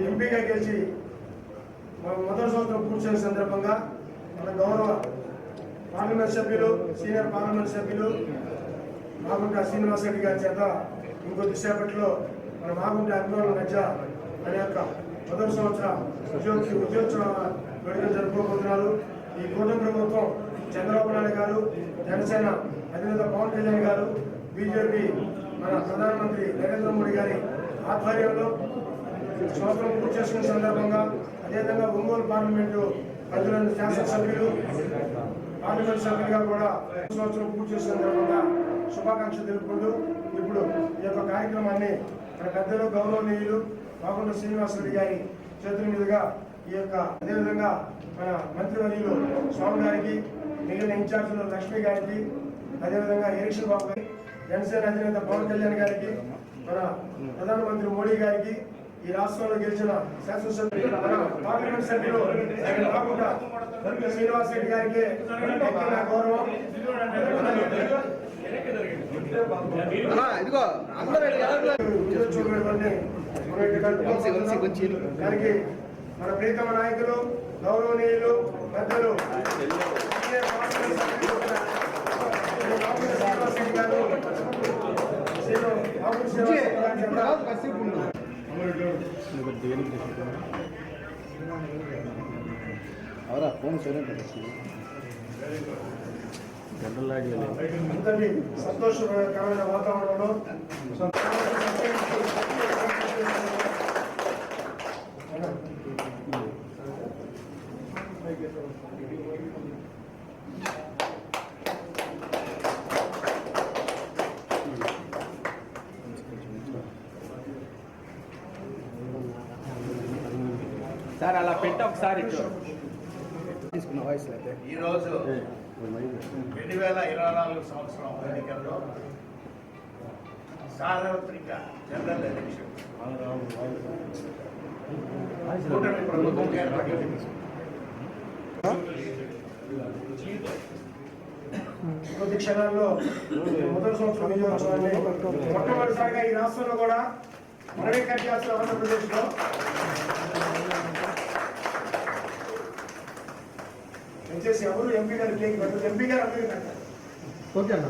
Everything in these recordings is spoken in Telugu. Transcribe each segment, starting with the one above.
ఎంపీగా గెలిచి మొదటి సంవత్సరం పూర్తి సందర్భంగా మన గౌరవ పార్లమెంట్ సభ్యులు సీనియర్ పార్లమెంట్ సభ్యులు మాగుంట శ్రీనివాస రెడ్డి గారి చేత ఇంకొద్ది సేపట్లో మన మాగుంట అభిమానుల మధ్య మన యొక్క మొదటి సంవత్సర ఉద్యోగ ఉద్యోగోత్సవ వేడుకలు జరుపుకోబోతున్నారు ఈ కూటమి ప్రభుత్వం చంద్రబాబు నాయుడు గారు జనసేన అధినేత పవన్ కళ్యాణ్ గారు బీజేపీ మన ప్రధానమంత్రి నరేంద్ర మోడీ గారి ఆధ్వర్యంలో సంవత్సరం పూర్తి చేసుకున్న సందర్భంగా అదేవిధంగా ఒంగోలు పార్లమెంటు ప్రజలను శాసనసభ్యులు పార్లమెంట్ సభ్యులుగా కూడా సంవత్సరం పూర్తి చేసిన సందర్భంగా శుభాకాంక్షలు తెలుపుకుంటూ ఇప్పుడు ఈ యొక్క కార్యక్రమాన్ని మన పెద్దలు గౌరవనీయులు బాగుండ శ్రీనివాసరెడ్డి గారి చేతుల మీదుగా ఈ యొక్క అదేవిధంగా మన మంత్రివర్యులు స్వామి గారికి మిగిలిన ఇన్ఛార్జీలు లక్ష్మి గారికి అదేవిధంగా ఎరిక్షన్ బాబు గారికి జనసేన అధినేత పవన్ కళ్యాణ్ గారికి మన ప్రధానమంత్రి మోడీ గారికి ఈ రాష్ట్రంలో గెలిచిన శాసనసభ్యులు పార్లమెంట్ సభ్యులు కాకుండా శ్రీనివాస్ రెడ్డి గారికి గౌరవం. దానికి మన ప్రీతమ నాయకులు గౌరవనీయులు పెద్దలు. సీనియర్ పార్లమెంట్ సభ్యులు, శ్రీ బాబు శ్రీనివాస్ రెడ్డి గారు శ్రీ బాబు శ్రీనివాస్ రెడ్డి గారి చేత కాసేపు ఉండు అవరా ఫోన్ సైలెంట్ అంతటి సంతోషకరమైన వాతావరణంలో సార్ అలా పెట్టి ఒకసారి తీసుకున్న వాయిస్ అయితే. ఈరోజు రెండు వేల ఇరవై నాలుగు సంవత్సరం ఎన్నికల్లో సార్వత్రిక జనరల్ ఎలక్షన్. కూటమి ప్రభుత్వం ఏర్పడింది. కొద్ది క్షణాల్లో మొదటి సంవత్సరం విజయోత్సవాన్ని మొట్టమొదటిసారిగా ఈ రాష్ట్రంలో కూడా మనమే కట్ చేస్తున్నాం ఆంధ్రప్రదేశ్ దయచేసి ఎవరు ఎంపీ గారు కేక్ ఎంపీ గారు అందరికీ పెట్టారు ఓకే అన్న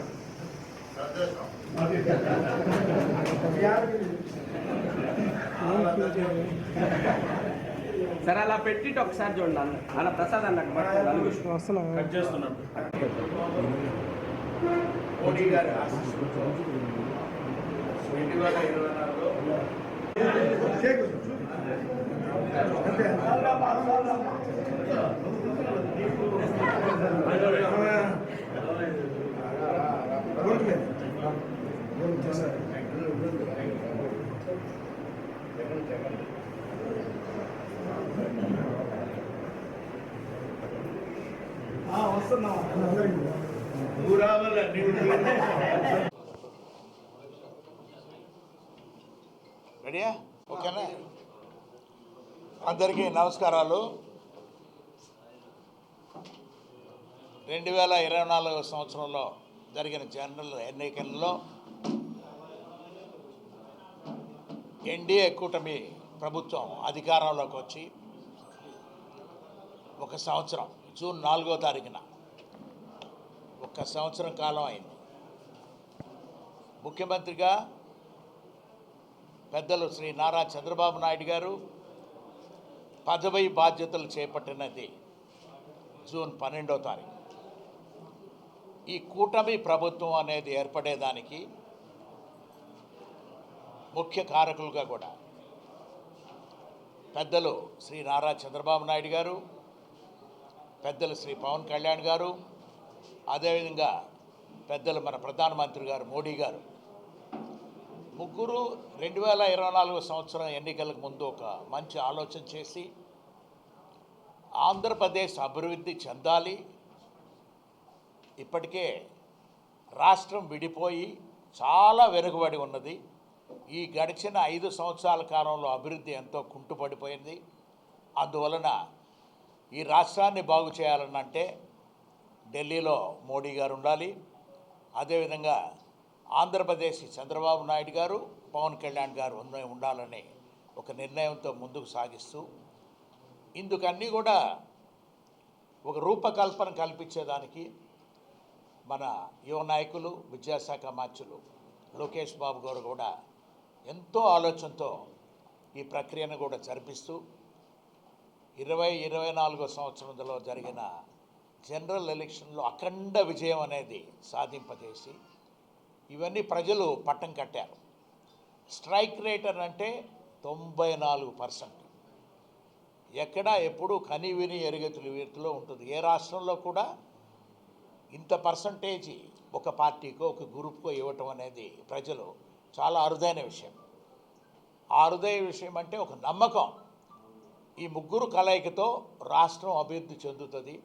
సార్ అలా పెట్టిட்டு ఒకసారి చూడండి అన్న అన్న ప్రసాద్ మోడీ గారి రెండు వేల ఇరవై నాలుగులో కేక్ అంతే ఓకే చేశారు వస్తున్నాం రెడీయా ఓకేనా అందరికీ నమస్కారాలు. రెండు వేల ఇరవై నాలుగవ సంవత్సరంలో జరిగిన జనరల్ ఎన్నికల్లో ఎన్డీఏ కూటమి ప్రభుత్వం అధికారంలోకి వచ్చి ఒక సంవత్సరం జూన్ నాలుగో తారీఖున ఒక సంవత్సరం కాలం అయింది. ముఖ్యమంత్రిగా పెద్దలు శ్రీ నారా చంద్రబాబు నాయుడు గారు పదవి బాధ్యతలు చేపట్టినది జూన్ పన్నెండో తారీఖు. ఈ కూటమి ప్రభుత్వం అనేది ఏర్పడేదానికి ముఖ్య కారకులుగా కూడా పెద్దలు శ్రీ నారా చంద్రబాబు నాయుడు గారు పెద్దలు శ్రీ పవన్ కళ్యాణ్ గారు అదేవిధంగా పెద్దలు మన ప్రధానమంత్రి గారు మోడీ గారు. ముగ్గురు రెండు వేల ఇరవై నాలుగు సంవత్సరం ఎన్నికలకు ముందు ఒక మంచి ఆలోచన చేసి ఆంధ్రప్రదేశ్ అభివృద్ధి చెందాలి ఇప్పటికే రాష్ట్రం విడిపోయి చాలా వెనుకబడి ఉన్నది. ఈ గడిచిన ఐదు సంవత్సరాల కాలంలో అభివృద్ధి ఎంతో కుంటుపడిపోయింది. అందువలన ఈ రాష్ట్రాన్ని బాగు చేయాలనంటే ఢిల్లీలో మోడీ గారు ఉండాలి. అదేవిధంగా ఆంధ్రప్రదేశ్ చంద్రబాబు నాయుడు గారు పవన్ కళ్యాణ్ గారు ఉండాలని ఒక నిర్ణయంతో ముందుకు సాగిస్తూ ఇందుకన్నీ కూడా ఒక రూపకల్పన కల్పించేదానికి మన యువ నాయకులు విద్యాశాఖ మార్చులు లోకేష్ బాబు గారు కూడా ఎంతో ఆలోచనతో ఈ ప్రక్రియను కూడా జరిపిస్తూ ఇరవై ఇరవై నాలుగో సంవత్సరంలో జరిగిన జనరల్ ఎలక్షన్లో అఖండ విజయం అనేది సాధింపజేసి ఇవన్నీ ప్రజలు పట్టం కట్టారు. స్ట్రైక్ రేట్ అని అంటే తొంభై నాలుగు పర్సెంట్. ఎక్కడ ఎప్పుడు కనివిని ఎరుగతులు వీరిలో ఉంటుంది. ఏ రాష్ట్రంలో కూడా ఇంత పర్సంటేజ్ ఒక పార్టీకో ఒక గ్రూప్కో ఇవ్వటం అనేది ప్రజలు చాలా అరుదైన విషయం. ఆ అరుదైన విషయం అంటే ఒక నమ్మకం. ఈ ముగ్గురు కలయికతో రాష్ట్రం అభివృద్ధి చెందుతుంది.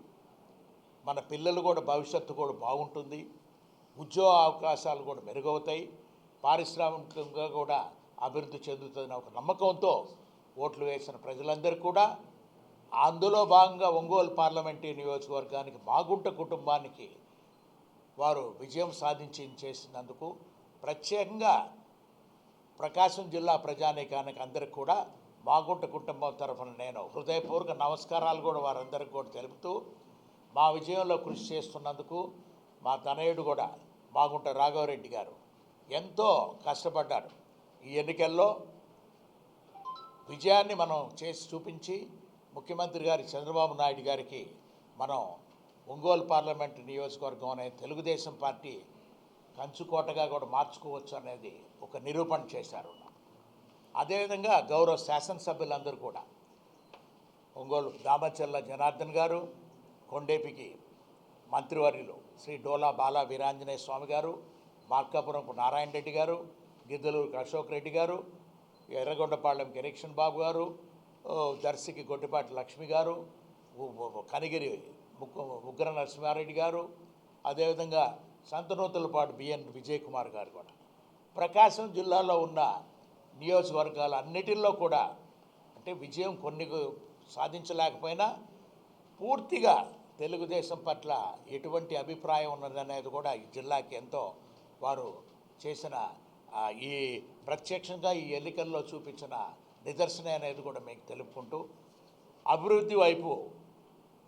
మన పిల్లలు కూడా భవిష్యత్తు కూడా బాగుంటుంది. ఉద్యోగ అవకాశాలు కూడా మెరుగవుతాయి. పారిశ్రామికంగా కూడా అభివృద్ధి చెందుతుందని ఒక నమ్మకంతో ఓట్లు వేసిన ప్రజలందరూ కూడా అందులో భాగంగా ఒంగోలు పార్లమెంటరీ నియోజకవర్గానికి మాగుంట కుటుంబానికి వారు విజయం సాధించి చేసినందుకు ప్రత్యేకంగా ప్రకాశం జిల్లా ప్రజానీకానికి అందరికి కూడా మాగుంట కుటుంబం తరఫున నేను హృదయపూర్వక నమస్కారాలు కూడా వారందరికీ కూడా తెలుపుతూ మా విజయంలో కృషి చేస్తున్నందుకు మా తనయుడు కూడా మాగుంట రాఘవరెడ్డి గారు ఎంతో కష్టపడ్డారు ఈ ఎన్నికల్లో విజయాన్ని మనం చేసి చూపించి ముఖ్యమంత్రి గారి చంద్రబాబు నాయుడు గారికి మనం ఒంగోలు పార్లమెంట్ నియోజకవర్గం అనే తెలుగుదేశం పార్టీ కంచుకోటగా కూడా మార్చుకోవచ్చు అనేది ఒక నిరూపణ చేశారు. అదేవిధంగా గౌరవ శాసనసభ్యులందరూ కూడా. ఒంగోలు దామచల్ల జనార్దన్ గారు కొండేపికి మంత్రివర్యులు శ్రీ డోలా బాలా వీరాంజనేయ స్వామి గారు మార్కాపురంకు నారాయణ రెడ్డి గారు గిద్దలూరుకు అశోక్ రెడ్డి గారు ఎర్రగొండపాళెం కిరీక్షన్ బాబు గారు దర్శికి గొడ్డిపాటి లక్ష్మి గారు కనిగిరి ముక్కు ఉగ్ర నరసింహారెడ్డి గారు అదేవిధంగా సంతనూతలపాటు బిఎన్ విజయ్ కుమార్ గారు కూడా. ప్రకాశం జిల్లాలో ఉన్న నియోజకవర్గాలు అన్నిటిల్లో కూడా అంటే విజయం కొన్ని సాధించలేకపోయినా పూర్తిగా తెలుగుదేశం పట్ల ఎటువంటి అభిప్రాయం ఉన్నదనేది కూడా ఈ జిల్లాకి ఎంతో వారు చేసిన ఈ ప్రత్యక్షంగా ఈ ఎన్నికల్లో చూపించిన నిదర్శనం అనేది కూడా మీకు తెలుపుకుంటూ అభివృద్ధి వైపు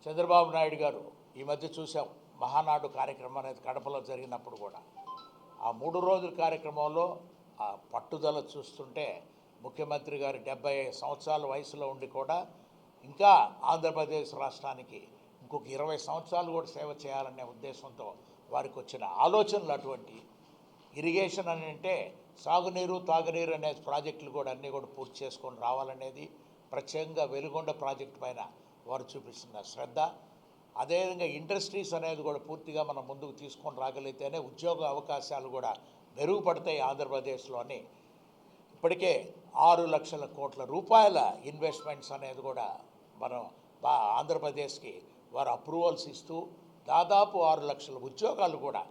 చంద్రబాబు నాయుడు గారు ఈ మధ్య చూసాం మహానాడు కార్యక్రమం అనేది కడపలో జరిగినప్పుడు కూడా. ఆ మూడు రోజుల కార్యక్రమంలో ఆ పట్టుదల చూస్తుంటే ముఖ్యమంత్రి గారు డెబ్బై సంవత్సరాల వయసులో ఉండి కూడా ఇంకా ఆంధ్రప్రదేశ్ రాష్ట్రానికి ఇంకొక ఇరవై సంవత్సరాలు కూడా సేవ చేయాలనే ఉద్దేశంతో వారికి వచ్చిన ఆలోచనలు అటువంటి ఇరిగేషన్ అని అంటే సాగునీరు తాగునీరు అనే ప్రాజెక్టులు కూడా అన్నీ కూడా పూర్తి చేసుకొని రావాలనేది ప్రత్యేకంగా వెలుగొండ ప్రాజెక్టు పైన వారు చూపిస్తున్న శ్రద్ధ. అదేవిధంగా ఇండస్ట్రీస్ అనేది కూడా పూర్తిగా మనం ముందుకు తీసుకొని రాగలిగితేనే ఉద్యోగ అవకాశాలు కూడా మెరుగుపడతాయి ఆంధ్రప్రదేశ్లోని ఇప్పటికే ఆరు లక్షల కోట్ల రూపాయల ఇన్వెస్ట్మెంట్స్ అనేది కూడా మనం ఆంధ్రప్రదేశ్కి వారు అప్రూవల్స్ ఇస్తూ దాదాపు ఆరు లక్షల ఉద్యోగాలు కూడా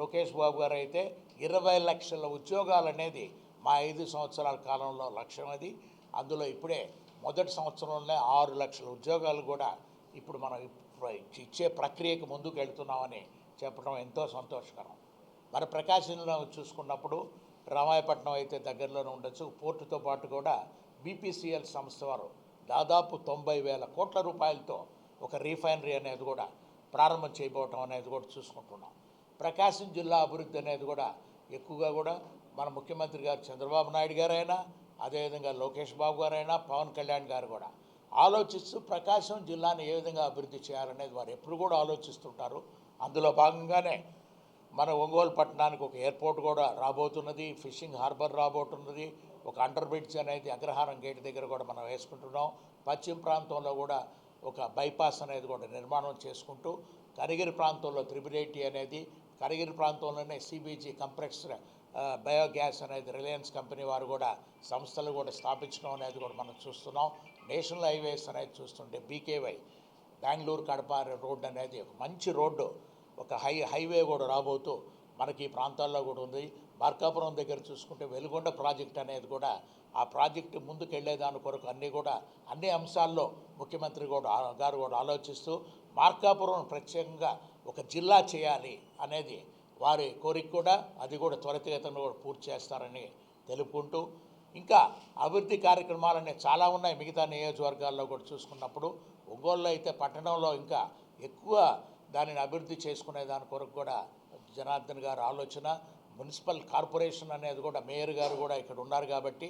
లోకేష్ బాబు గారు అయితే ఇరవై లక్షల ఉద్యోగాలు అనేది మా ఐదు సంవత్సరాల కాలంలో లక్ష్యం అది. అందులో ఇప్పుడే మొదటి సంవత్సరంలోనే ఆరు లక్షల ఉద్యోగాలు కూడా ఇప్పుడు మనం ఇప్పుడు ఇచ్చే ప్రక్రియకు ముందుకు వెళ్తున్నామని చెప్పడం ఎంతో సంతోషకరం. మరి ప్రకాశంలో చూసుకున్నప్పుడు రామాయపట్నం అయితే దగ్గరలోనే ఉండొచ్చు. పోర్టుతో పాటు కూడా బీపీసీఎల్ సంస్థ వారు దాదాపు తొంభై వేల కోట్ల రూపాయలతో ఒక రీఫైనరీ అనేది కూడా ప్రారంభం చేయబోవటం అనేది కూడా చూసుకుంటున్నాం. ప్రకాశం జిల్లా అభివృద్ధి అనేది కూడా ఎక్కువగా కూడా మన ముఖ్యమంత్రి గారు చంద్రబాబు నాయుడు గారైనా అదేవిధంగా లోకేష్ బాబు గారైనా పవన్ కళ్యాణ్ గారు కూడా ఆలోచిస్తూ ప్రకాశం జిల్లాని ఏ విధంగా అభివృద్ధి చేయాలనేది వారు ఎప్పుడు కూడా ఆలోచిస్తుంటారు. అందులో భాగంగానే మన ఒంగోలు పట్టణానికి ఒక ఎయిర్పోర్ట్ కూడా రాబోతున్నది ఫిషింగ్ హార్బర్ రాబోతున్నది ఒక అండర్ బ్రిడ్జ్ అనేది అగ్రహారం గేట్ దగ్గర కూడా మనం వేసుకుంటున్నాం. పశ్చిమ ప్రాంతంలో కూడా ఒక బైపాస్ అనేది కూడా నిర్మాణం చేసుకుంటూ కరిగిరి ప్రాంతంలో త్రిబుల్ అనేది కరిగిరి ప్రాంతంలోనే సిబీజీ కంప్రెస్డ్ బయోగ్యాస్ అనేది రిలయన్స్ కంపెనీ వారు కూడా సంస్థలు కూడా స్థాపించడం అనేది కూడా మనం చూస్తున్నాం. నేషనల్ హైవేస్ అనేది చూస్తుంటే బీకేవై బెంగళూరు కడప రోడ్డు అనేది ఒక మంచి రోడ్డు. ఒక హై హైవే కూడా రాబోతూ మనకి ఈ ప్రాంతాల్లో కూడా ఉంది. మార్కాపురం దగ్గర చూసుకుంటే వెలుగొండ ప్రాజెక్ట్ అనేది కూడా ఆ ప్రాజెక్టు ముందుకు వెళ్ళేదాని కొరకు అన్నీ కూడా అన్ని అంశాల్లో ముఖ్యమంత్రి కూడా గారు కూడా ఆలోచిస్తూ మార్కాపురం ప్రత్యేకంగా ఒక జిల్లా చేయాలి అనేది వారి కోరిక కూడా అది కూడా త్వరితగతిన కూడా పూర్తి చేస్తారని తెలుపుకుంటూ ఇంకా అభివృద్ధి కార్యక్రమాలన్నీ చాలా ఉన్నాయి మిగతా నియోజకవర్గాల్లో కూడా చూసుకున్నప్పుడు. ఒంగోలులో అయితే పట్టణంలో ఇంకా ఎక్కువ దానిని అభివృద్ధి చేసుకునే దాని కొరకు కూడా జనార్దన్ గారు ఆలోచన. మున్సిపల్ కార్పొరేషన్ అనేది కూడా మేయర్ గారు కూడా ఇక్కడ ఉన్నారు కాబట్టి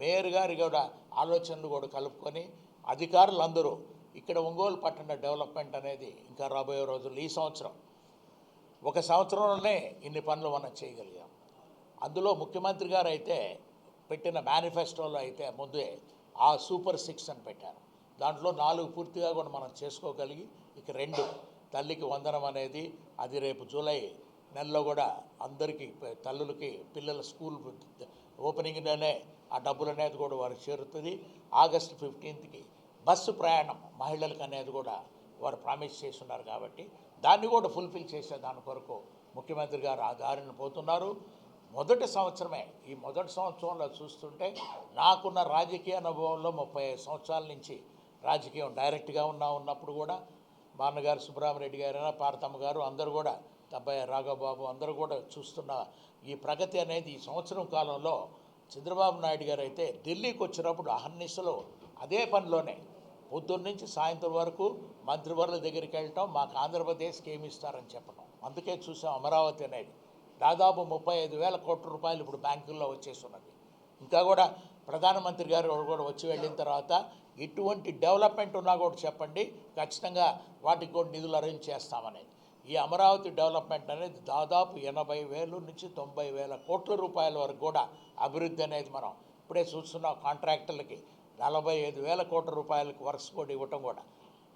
మేయర్ గారి కూడా ఆలోచనలు కూడా కలుపుకొని అధికారులందరూ ఇక్కడ ఒంగోలు పట్టణ డెవలప్మెంట్ అనేది ఇంకా రాబోయే రోజుల్లో ఈ సంవత్సరం. ఒక సంవత్సరంలోనే ఇన్ని పనులు మనం చేయగలిగాం. అందులో ముఖ్యమంత్రి గారు అయితే పెట్టిన మేనిఫెస్టోలో అయితే ముందే ఆ సూపర్ సిక్స్ అని పెట్టారు. దాంట్లో నాలుగు పూర్తిగా కూడా మనం చేసుకోగలిగి ఇక రెండు తల్లికి వందనం అనేది అది రేపు జూలై నెలలో కూడా అందరికీ తల్లులకి పిల్లల స్కూల్ ఓపెనింగ్లోనే ఆ డబ్బులు అనేది కూడా వారికి చేరుతుంది. ఆగస్టు ఫిఫ్టీన్త్కి బస్సు ప్రయాణం మహిళలకు అనేది కూడా వారు ప్రామిస్ చేస్తున్నారు కాబట్టి దాన్ని కూడా ఫుల్ఫిల్ చేసే దాని కొరకు ముఖ్యమంత్రి గారు ఆ దారిని పోతున్నారు. మొదటి సంవత్సరమే ఈ మొదటి సంవత్సరంలో చూస్తుంటే నాకున్న రాజకీయ అనుభవంలో ముప్పై సంవత్సరాల నుంచి రాజకీయం డైరెక్ట్గా ఉన్నా ఉన్నప్పుడు కూడా మా అన్నగారు సుబ్బరామరెడ్డి గారైనా పార్తమ్మ గారు అందరూ కూడా అబ్బాయి రాఘబాబు అందరూ కూడా చూస్తున్న ఈ ప్రగతి అనేది ఈ సంవత్సరం కాలంలో చంద్రబాబు నాయుడు గారు అయితే ఢిల్లీకి వచ్చినప్పుడు అహర్నిశలో అదే పనిలోనే పొద్దున్న నుంచి సాయంత్రం వరకు మంత్రివర్ల దగ్గరికి వెళ్ళటం మాకు ఆంధ్రప్రదేశ్కి ఏమి ఇస్తారని చెప్పడం అందుకే చూసాం అమరావతి అనేది. దాదాపు ముప్పై ఐదు వేల కోట్ల రూపాయలు ఇప్పుడు బ్యాంకుల్లో వచ్చేస్తున్నది ఇంకా కూడా ప్రధానమంత్రి గారు కూడా వచ్చి వెళ్ళిన తర్వాత ఇటువంటి డెవలప్మెంట్ ఉన్నా కూడా చెప్పండి ఖచ్చితంగా వాటికి కూడా నిధులు అరేంజ్ చేస్తామనేది ఈ అమరావతి డెవలప్మెంట్ అనేది దాదాపు ఎనభై వేలు నుంచి తొంభై వేల కోట్ల రూపాయల వరకు కూడా అభివృద్ధి అనేది మనం ఇప్పుడే చూస్తున్నాం కాంట్రాక్టర్లకి. నలభై ఐదు వేల కోట్ల రూపాయలకు వర్క్స్ కూడా ఇవ్వటం కూడా.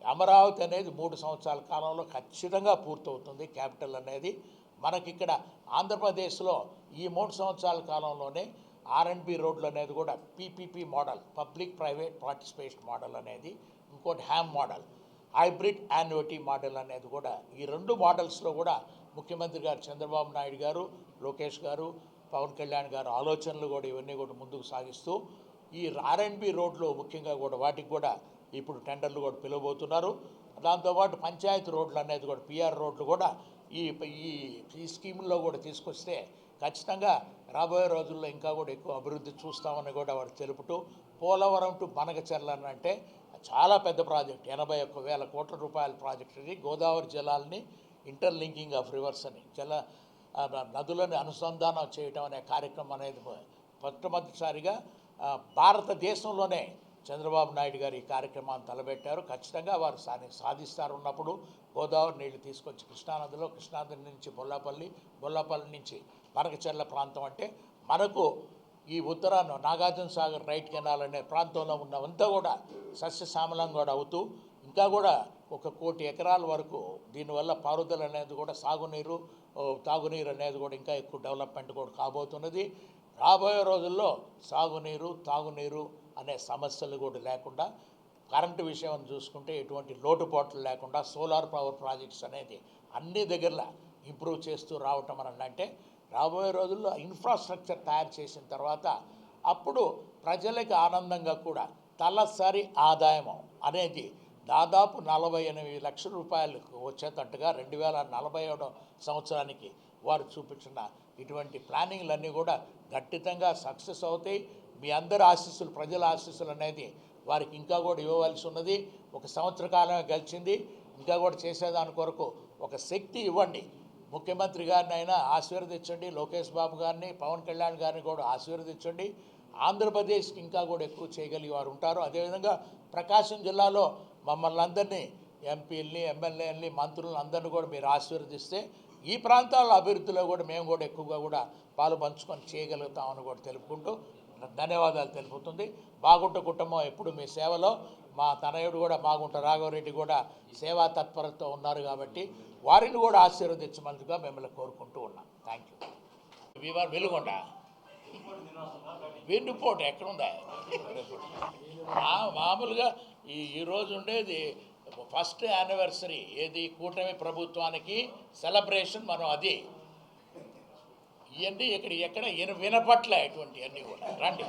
అమరావతి అనేది మూడు సంవత్సరాల కాలంలో ఖచ్చితంగా పూర్తవుతుంది క్యాపిటల్ అనేది. మనకిక్కడ ఆంధ్రప్రదేశ్లో ఈ మూడు సంవత్సరాల కాలంలోనే ఆర్ఎండ్బి రోడ్లు అనేది కూడా PPP model public private participation model అనేది ఇంకోటి HAM model hybrid annuity model అనేది కూడా ఈ రెండు మోడల్స్లో కూడా ముఖ్యమంత్రి గారు చంద్రబాబు నాయుడు గారు లోకేష్ గారు పవన్ కళ్యాణ్ గారు ఆలోచనలు కూడా ఇవన్నీ కూడా ముందుకు సాగిస్తూ ఈ ఆర్ఎండ్బి రోడ్లు ముఖ్యంగా కూడా వాటికి కూడా ఇప్పుడు టెండర్లు కూడా పిలవబోతున్నారు. దాంతోపాటు పంచాయతీ రోడ్లు అనేది కూడా పిఆర్ రోడ్లు కూడా ఈ ఈ స్కీముల్లో కూడా తీసుకొస్తే ఖచ్చితంగా రాబోయే రోజుల్లో ఇంకా కూడా ఎక్కువ అభివృద్ధి చూస్తామని కూడా వారు తెలుపుతూ పోలవరం టు బనకచెర్ల అని అంటే చాలా పెద్ద ప్రాజెక్ట్. ఎనభై ఒక్క వేల కోట్ల రూపాయల ప్రాజెక్ట్ ఇది. గోదావరి జలాల్ని ఇంటర్లింకింగ్ ఆఫ్ రివర్స్ అని జల నదులను అనుసంధానం చేయటం అనే కార్యక్రమం అనేది మొట్టమొదటిసారిగా భారతదేశంలోనే చంద్రబాబు నాయుడు గారు ఈ కార్యక్రమాన్ని తలబెట్టారు ఖచ్చితంగా వారు సాధి సాధిస్తారు ఉన్నప్పుడు గోదావరి నీళ్ళు తీసుకొచ్చి కృష్ణానదిలో కృష్ణానది నుంచి బొల్లాపల్లి బొల్లాపల్లి నుంచి మనకచెర్ల ప్రాంతం అంటే మనకు ఈ ఉత్తరాన నాగార్జున సాగర్ రైట్ కెనాల్ అనే ప్రాంతంలో ఉన్నవంతా కూడా సస్యశ్యామలం కూడా అవుతూ ఇంకా కూడా ఒక కోటి ఎకరాల వరకు దీనివల్ల పారుదల అనేది కూడా సాగునీరు తాగునీరు అనేది కూడా ఇంకా ఎక్కువ డెవలప్మెంట్ కూడా కాబోతున్నది. రాబోయే రోజుల్లో సాగునీరు తాగునీరు అనే సమస్యలు కూడా లేకుండా కరెంటు విషయం చూసుకుంటే ఎటువంటి లోటుపాట్లు లేకుండా సోలార్ పవర్ ప్రాజెక్ట్స్ అనేది అన్ని దగ్గరలో ఇంప్రూవ్ చేస్తూ రావటం అని అంటే రాబోయే రోజుల్లో ఇన్ఫ్రాస్ట్రక్చర్ తయారు చేసిన తర్వాత అప్పుడు ప్రజలకి ఆనందంగా కూడా తలసరి ఆదాయం అనేది దాదాపు నలభై ఎనిమిది లక్షల రూపాయలకు వచ్చేటట్టుగా రెండు వేల నలభై ఏడో సంవత్సరానికి వారు చూపించిన ఇటువంటి ప్లానింగ్లన్నీ కూడా గట్టితంగా సక్సెస్ అవుతాయి. మీ అందరి ఆశీస్సులు ప్రజల ఆశీస్సులు అనేది వారికి ఇంకా కూడా ఇవ్వవలసి ఉన్నది. ఒక సంవత్సర కాలమే గడిచింది. ఇంకా కూడా చేసేదాని కొరకు ఒక శక్తి ఇవ్వండి. ముఖ్యమంత్రి గారిని అయినా ఆశీర్వదించండి. లోకేష్ బాబు గారిని పవన్ కళ్యాణ్ గారిని కూడా ఆశీర్వదించండి. ఆంధ్రప్రదేశ్కి ఇంకా కూడా ఎక్కువ చేయగలిగే వారు ఉంటారు. అదేవిధంగా ప్రకాశం జిల్లాలో మమ్మల్ని అందరినీ ఎంపీలని ఎమ్మెల్యేలని మంత్రులను అందరినీ కూడా మీరు ఆశీర్వదిస్తే ఈ ప్రాంతాల అభివృద్ధిలో కూడా మేము కూడా ఎక్కువగా కూడా పాలు పంచుకొని చేయగలుగుతామని కూడా తెలుపుకుంటూ ధన్యవాదాలు తెలుపుతుంది. బాగుంట కుటుంబం ఎప్పుడు మీ సేవలో. మా తనయుడు కూడా బాగుంట రాఘవరెడ్డి కూడా సేవా తత్పరతో ఉన్నారు కాబట్టి వారిని కూడా ఆశీర్వదించమందుగా మిమ్మల్ని కోరుకుంటూ ఉన్నాం. Thank you viewer Veligonda. వెన్నుపోటు ఎక్కడుందా? మా- మామూలుగా ఈ ఈరోజు ఉండేది ఫస్ట్ యానివర్సరీ ఏది? కూటమి ప్రభుత్వానికి సెలబ్రేషన్ మనం అది. ఇవన్నీ ఇక్కడ ఎక్కడ విన వినపట్లే ఇటువంటి అన్నీ కూడా. రండి.